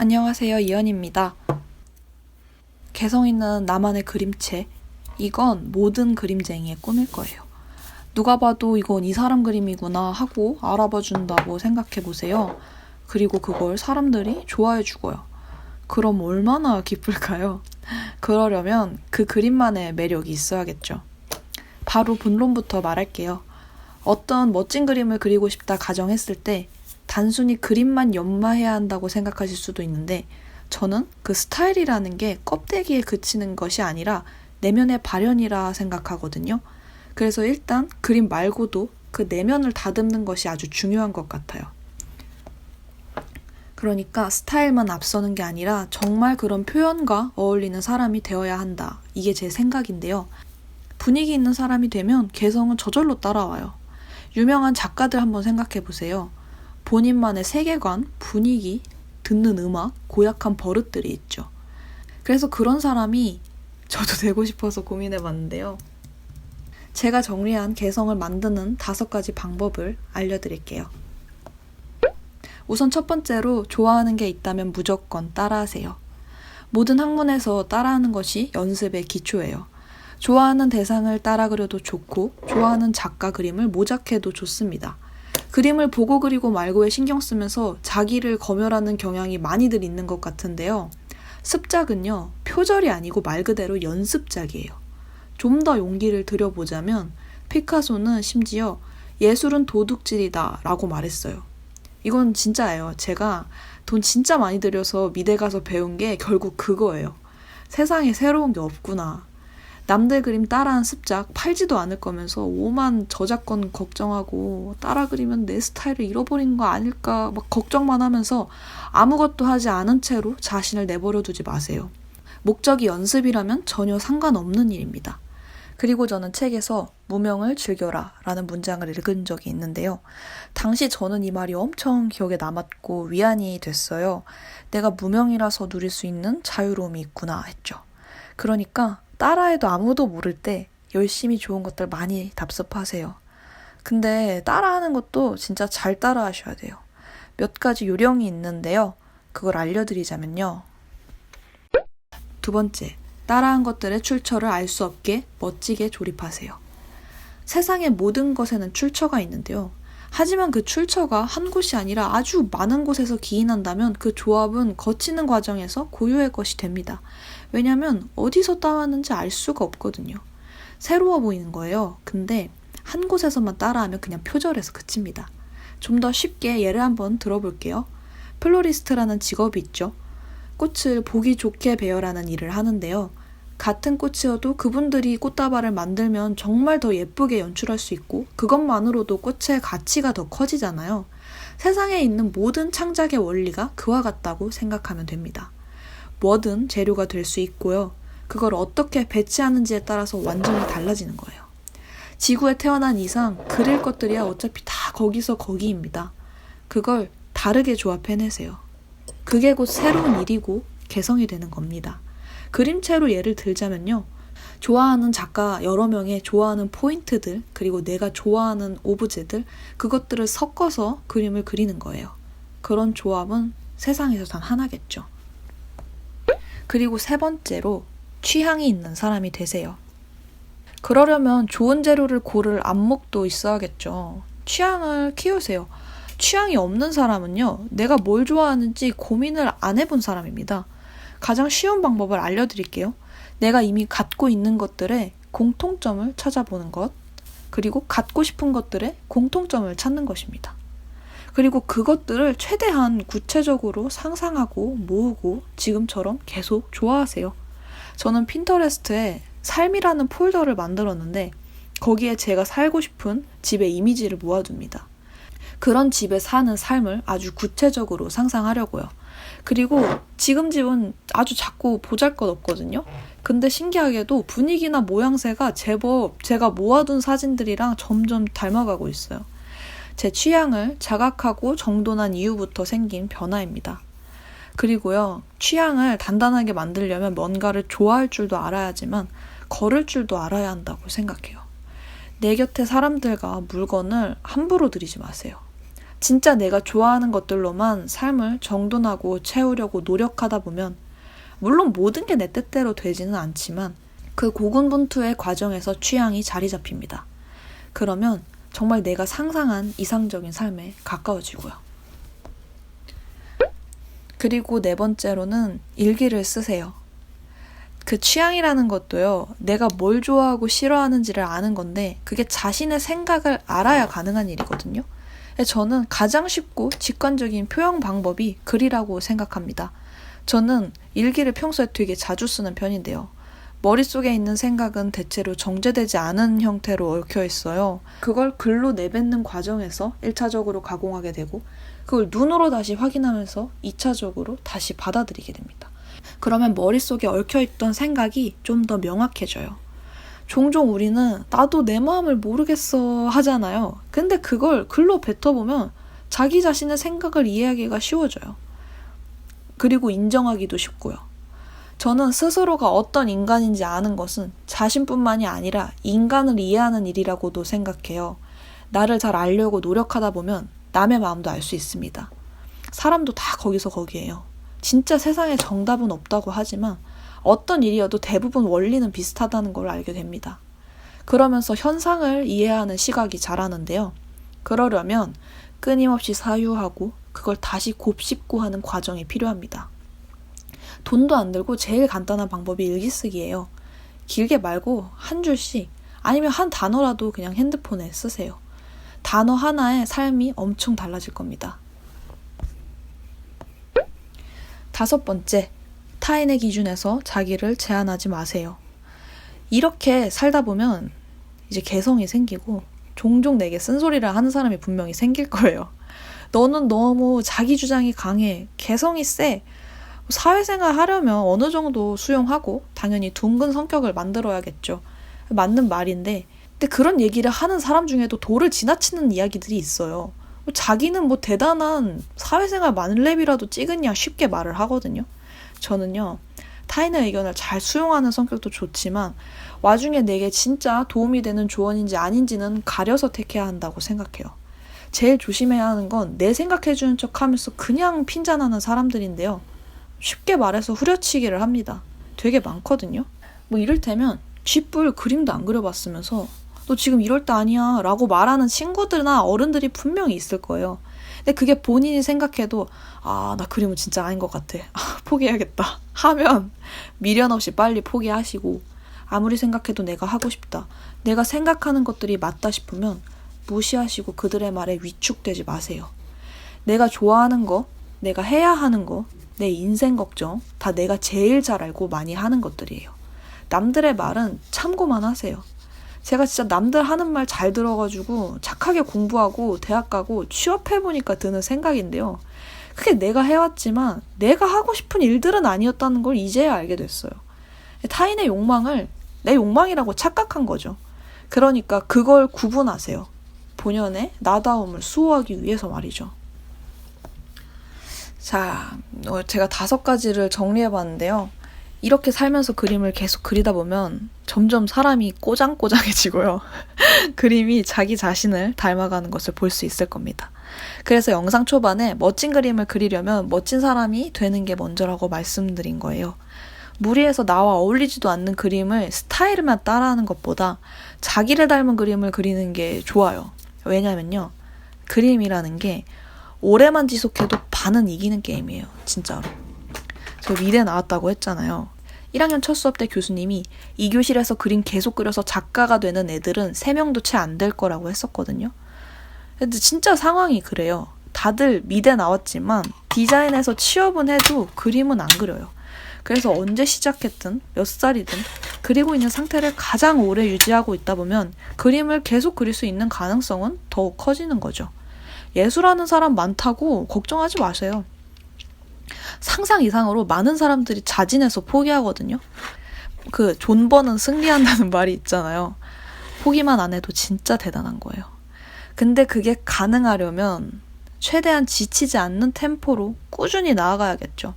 안녕하세요. 이연입니다. 개성 있는 나만의 그림체. 이건 모든 그림쟁이의 꿈일 거예요. 누가 봐도 이건 이 사람 그림이구나 하고 알아봐 준다고 생각해 보세요. 그리고 그걸 사람들이 좋아해 주고요. 그럼 얼마나 기쁠까요? 그러려면 그 그림만의 매력이 있어야겠죠. 바로 본론부터 말할게요. 어떤 멋진 그림을 그리고 싶다 가정했을 때 단순히 그림만 연마해야 한다고 생각하실 수도 있는데 저는 그 스타일이라는 게 껍데기에 그치는 것이 아니라 내면의 발현이라 생각하거든요. 그래서 일단 그림 말고도 그 내면을 다듬는 것이 아주 중요한 것 같아요. 그러니까 스타일만 앞서는 게 아니라 정말 그런 표현과 어울리는 사람이 되어야 한다. 이게 제 생각인데요. 분위기 있는 사람이 되면 개성은 저절로 따라와요. 유명한 작가들 한번 생각해 보세요. 본인만의 세계관, 분위기, 듣는 음악, 고약한 버릇들이 있죠. 그래서 그런 사람이 저도 되고 싶어서 고민해 봤는데요. 제가 정리한 개성을 만드는 다섯 가지 방법을 알려드릴게요. 우선 첫 번째로 좋아하는 게 있다면 무조건 따라하세요. 모든 학문에서 따라하는 것이 연습의 기초예요. 좋아하는 대상을 따라 그려도 좋고, 좋아하는 작가 그림을 모작해도 좋습니다. 그림을 보고 그리고 말고에 신경 쓰면서 자기를 검열하는 경향이 많이들 있는 것 같은데요. 습작은요, 표절이 아니고 말 그대로 연습작이에요. 좀 더 용기를 들여보자면, 피카소는 심지어 예술은 도둑질이다 라고 말했어요. 이건 진짜예요. 제가 돈 진짜 많이 들여서 미대 가서 배운 게 결국 그거예요. 세상에 새로운 게 없구나. 남들 그림 따라한 습작 팔지도 않을 거면서 오만 저작권 걱정하고 따라 그리면 내 스타일을 잃어버린 거 아닐까 막 걱정만 하면서 아무것도 하지 않은 채로 자신을 내버려 두지 마세요. 목적이 연습이라면 전혀 상관없는 일입니다. 그리고 저는 책에서 무명을 즐겨라 라는 문장을 읽은 적이 있는데요. 당시 저는 이 말이 엄청 기억에 남았고 위안이 됐어요. 내가 무명이라서 누릴 수 있는 자유로움이 있구나 했죠. 그러니까 따라해도 아무도 모를 때 열심히 좋은 것들 많이 답습하세요. 근데 따라하는 것도 진짜 잘 따라하셔야 돼요. 몇 가지 요령이 있는데요. 그걸 알려드리자면요. 두 번째, 따라한 것들의 출처를 알 수 없게 멋지게 조립하세요. 세상의 모든 것에는 출처가 있는데요. 하지만 그 출처가 한 곳이 아니라 아주 많은 곳에서 기인한다면 그 조합은 거치는 과정에서 고유의 것이 됩니다. 왜냐면 어디서 따왔는지 알 수가 없거든요. 새로워 보이는 거예요. 근데 한 곳에서만 따라하면 그냥 표절해서 그칩니다. 좀 더 쉽게 예를 한번 들어볼게요. 플로리스트라는 직업이 있죠. 꽃을 보기 좋게 배열하는 일을 하는데요. 같은 꽃이어도 그분들이 꽃다발을 만들면 정말 더 예쁘게 연출할 수 있고 그것만으로도 꽃의 가치가 더 커지잖아요. 세상에 있는 모든 창작의 원리가 그와 같다고 생각하면 됩니다. 뭐든 재료가 될 수 있고요. 그걸 어떻게 배치하는지에 따라서 완전히 달라지는 거예요. 지구에 태어난 이상 그릴 것들이야 어차피 다 거기서 거기입니다. 그걸 다르게 조합해내세요. 그게 곧 새로운 일이고 개성이 되는 겁니다. 그림체로 예를 들자면요. 좋아하는 작가 여러 명의 좋아하는 포인트들, 그리고 내가 좋아하는 오브제들, 그것들을 섞어서 그림을 그리는 거예요. 그런 조합은 세상에서 단 하나겠죠. 그리고 세 번째로 취향이 있는 사람이 되세요. 그러려면 좋은 재료를 고를 안목도 있어야겠죠. 취향을 키우세요. 취향이 없는 사람은요, 내가 뭘 좋아하는지 고민을 안 해본 사람입니다. 가장 쉬운 방법을 알려드릴게요. 내가 이미 갖고 있는 것들의 공통점을 찾아보는 것, 그리고 갖고 싶은 것들의 공통점을 찾는 것입니다. 그리고 그것들을 최대한 구체적으로 상상하고 모으고 지금처럼 계속 좋아하세요. 저는 핀터레스트에 삶이라는 폴더를 만들었는데 거기에 제가 살고 싶은 집의 이미지를 모아둡니다. 그런 집에 사는 삶을 아주 구체적으로 상상하려고요. 그리고 지금 집은 아주 작고 보잘 것 없거든요. 근데 신기하게도 분위기나 모양새가 제법 제가 모아둔 사진들이랑 점점 닮아가고 있어요. 제 취향을 자각하고 정돈한 이후부터 생긴 변화입니다. 그리고요, 취향을 단단하게 만들려면 뭔가를 좋아할 줄도 알아야지만 걸을 줄도 알아야 한다고 생각해요. 내 곁에 사람들과 물건을 함부로 들이지 마세요. 진짜 내가 좋아하는 것들로만 삶을 정돈하고 채우려고 노력하다 보면 물론 모든 게 내 뜻대로 되지는 않지만 그 고군분투의 과정에서 취향이 자리 잡힙니다. 그러면 정말 내가 상상한 이상적인 삶에 가까워지고요. 그리고 네 번째로는 일기를 쓰세요. 그 취향이라는 것도요, 내가 뭘 좋아하고 싫어하는지를 아는 건데, 그게 자신의 생각을 알아야 가능한 일이거든요. 저는 가장 쉽고 직관적인 표현 방법이 글이라고 생각합니다. 저는 일기를 평소에 되게 자주 쓰는 편인데요. 머릿속에 있는 생각은 대체로 정제되지 않은 형태로 얽혀 있어요. 그걸 글로 내뱉는 과정에서 1차적으로 가공하게 되고, 그걸 눈으로 다시 확인하면서 2차적으로 다시 받아들이게 됩니다. 그러면 머릿속에 얽혀있던 생각이 좀 더 명확해져요. 종종 우리는 나도 내 마음을 모르겠어 하잖아요. 근데 그걸 글로 뱉어보면 자기 자신의 생각을 이해하기가 쉬워져요. 그리고 인정하기도 쉽고요. 저는 스스로가 어떤 인간인지 아는 것은 자신뿐만이 아니라 인간을 이해하는 일이라고도 생각해요. 나를 잘 알려고 노력하다 보면 남의 마음도 알 수 있습니다. 사람도 다 거기서 거기에요. 진짜 세상에 정답은 없다고 하지만 어떤 일이어도 대부분 원리는 비슷하다는 걸 알게 됩니다. 그러면서 현상을 이해하는 시각이 자라는데요. 그러려면 끊임없이 사유하고 그걸 다시 곱씹고 하는 과정이 필요합니다. 돈도 안 들고 제일 간단한 방법이 일기 쓰기예요. 길게 말고 한 줄씩 아니면 한 단어라도 그냥 핸드폰에 쓰세요. 단어 하나에 삶이 엄청 달라질 겁니다. 다섯 번째, 타인의 기준에서 자기를 제한하지 마세요. 이렇게 살다 보면 이제 개성이 생기고 종종 내게 쓴소리를 하는 사람이 분명히 생길 거예요. 너는 너무 자기 주장이 강해, 개성이 세. 사회생활 하려면 어느 정도 수용하고 당연히 둥근 성격을 만들어야겠죠. 맞는 말인데, 근데 그런 얘기를 하는 사람 중에도 도를 지나치는 이야기들이 있어요. 자기는 뭐 대단한 사회생활 만렙이라도 찍으냐 쉽게 말을 하거든요. 저는요, 타인의 의견을 잘 수용하는 성격도 좋지만, 와중에 내게 진짜 도움이 되는 조언인지 아닌지는 가려서 택해야 한다고 생각해요. 제일 조심해야 하는 건 내 생각해주는 척 하면서 그냥 핀잔하는 사람들인데요. 쉽게 말해서 후려치기를 합니다. 되게 많거든요. 뭐 이를테면, 쥐뿔 그림도 안 그려봤으면서, 너 지금 이럴 때 아니야. 라고 말하는 친구들이나 어른들이 분명히 있을 거예요. 근데 그게 본인이 생각해도 아, 나 그림은 진짜 아닌 것 같아. 아, 포기해야겠다. 하면 미련 없이 빨리 포기하시고 아무리 생각해도 내가 하고 싶다. 내가 생각하는 것들이 맞다 싶으면 무시하시고 그들의 말에 위축되지 마세요. 내가 좋아하는 거, 내가 해야 하는 거, 내 인생 걱정 다 내가 제일 잘 알고 많이 하는 것들이에요. 남들의 말은 참고만 하세요. 제가 진짜 남들 하는 말 잘 들어가지고 착하게 공부하고 대학 가고 취업해보니까 드는 생각인데요. 그게 내가 해왔지만 내가 하고 싶은 일들은 아니었다는 걸 이제야 알게 됐어요. 타인의 욕망을 내 욕망이라고 착각한 거죠. 그러니까 그걸 구분하세요. 본연의 나다움을 수호하기 위해서 말이죠. 자, 어, 제가 다섯 가지를 정리해 봤는데요. 이렇게 살면서 그림을 계속 그리다 보면 점점 사람이 꼬장꼬장해지고요. 그림이 자기 자신을 닮아가는 것을 볼 수 있을 겁니다. 그래서 영상 초반에 멋진 그림을 그리려면 멋진 사람이 되는 게 먼저라고 말씀드린 거예요. 무리해서 나와 어울리지도 않는 그림을 스타일만 따라하는 것보다 자기를 닮은 그림을 그리는 게 좋아요. 왜냐면요. 그림이라는 게 오래만 지속해도 반은 이기는 게임이에요. 진짜로. 저 미대 나왔다고 했잖아요. 1학년 첫 수업 때 교수님이 이 교실에서 그림 계속 그려서 작가가 되는 애들은 3명도 채 안 될 거라고 했었거든요. 근데 진짜 상황이 그래요. 다들 미대 나왔지만 디자인에서 취업은 해도 그림은 안 그려요. 그래서 언제 시작했든 몇 살이든 그리고 있는 상태를 가장 오래 유지하고 있다 보면 그림을 계속 그릴 수 있는 가능성은 더욱 커지는 거죠. 예술하는 사람 많다고 걱정하지 마세요. 상상 이상으로 많은 사람들이 자진해서 포기하거든요. 그 존버는 승리한다는 말이 있잖아요. 포기만 안 해도 진짜 대단한 거예요. 근데 그게 가능하려면 최대한 지치지 않는 템포로 꾸준히 나아가야겠죠.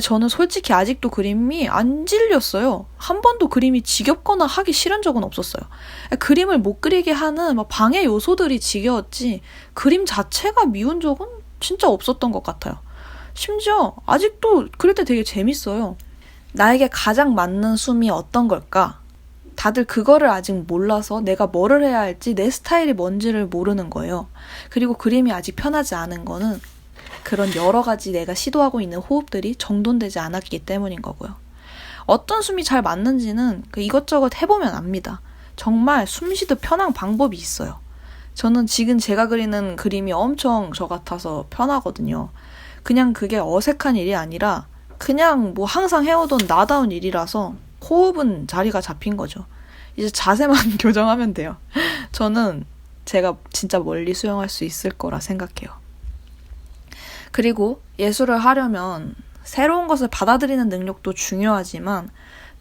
저는 솔직히 아직도 그림이 안 질렸어요. 한 번도 그림이 지겹거나 하기 싫은 적은 없었어요. 그림을 못 그리게 하는 막 방해 요소들이 지겨웠지 그림 자체가 미운 적은 진짜 없었던 것 같아요. 심지어 아직도 그릴 때 되게 재밌어요. 나에게 가장 맞는 숨이 어떤 걸까? 다들 그거를 아직 몰라서 내가 뭐를 해야 할지 내 스타일이 뭔지를 모르는 거예요. 그리고 그림이 아직 편하지 않은 거는 그런 여러 가지 내가 시도하고 있는 호흡들이 정돈되지 않았기 때문인 거고요. 어떤 숨이 잘 맞는지는 그 이것저것 해보면 압니다. 정말 숨 쉬듯 편한 방법이 있어요. 저는 지금 제가 그리는 그림이 엄청 저 같아서 편하거든요. 그냥 그게 어색한 일이 아니라 그냥 뭐 항상 해오던 나다운 일이라서 호흡은 자리가 잡힌 거죠. 이제 자세만 교정하면 돼요. 저는 제가 진짜 멀리 수영할 수 있을 거라 생각해요. 그리고 예술을 하려면 새로운 것을 받아들이는 능력도 중요하지만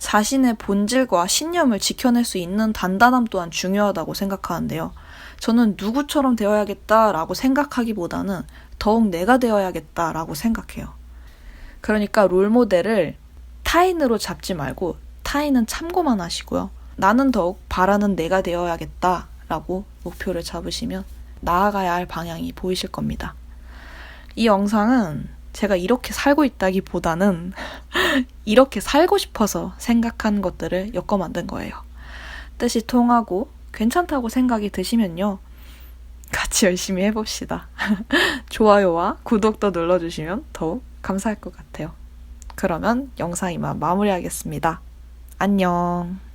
자신의 본질과 신념을 지켜낼 수 있는 단단함 또한 중요하다고 생각하는데요. 저는 누구처럼 되어야겠다라고 생각하기보다는 더욱 내가 되어야겠다라고 생각해요. 그러니까 롤 모델을 타인으로 잡지 말고 타인은 참고만 하시고요. 나는 더욱 바라는 내가 되어야겠다라고 목표를 잡으시면 나아가야 할 방향이 보이실 겁니다. 이 영상은 제가 이렇게 살고 있다기보다는 이렇게 살고 싶어서 생각한 것들을 엮어 만든 거예요. 뜻이 통하고 괜찮다고 생각이 드시면요. 같이 열심히 해봅시다. 좋아요와 구독도 눌러주시면 더욱 감사할 것 같아요. 그러면 영상 이만 마무리하겠습니다. 안녕.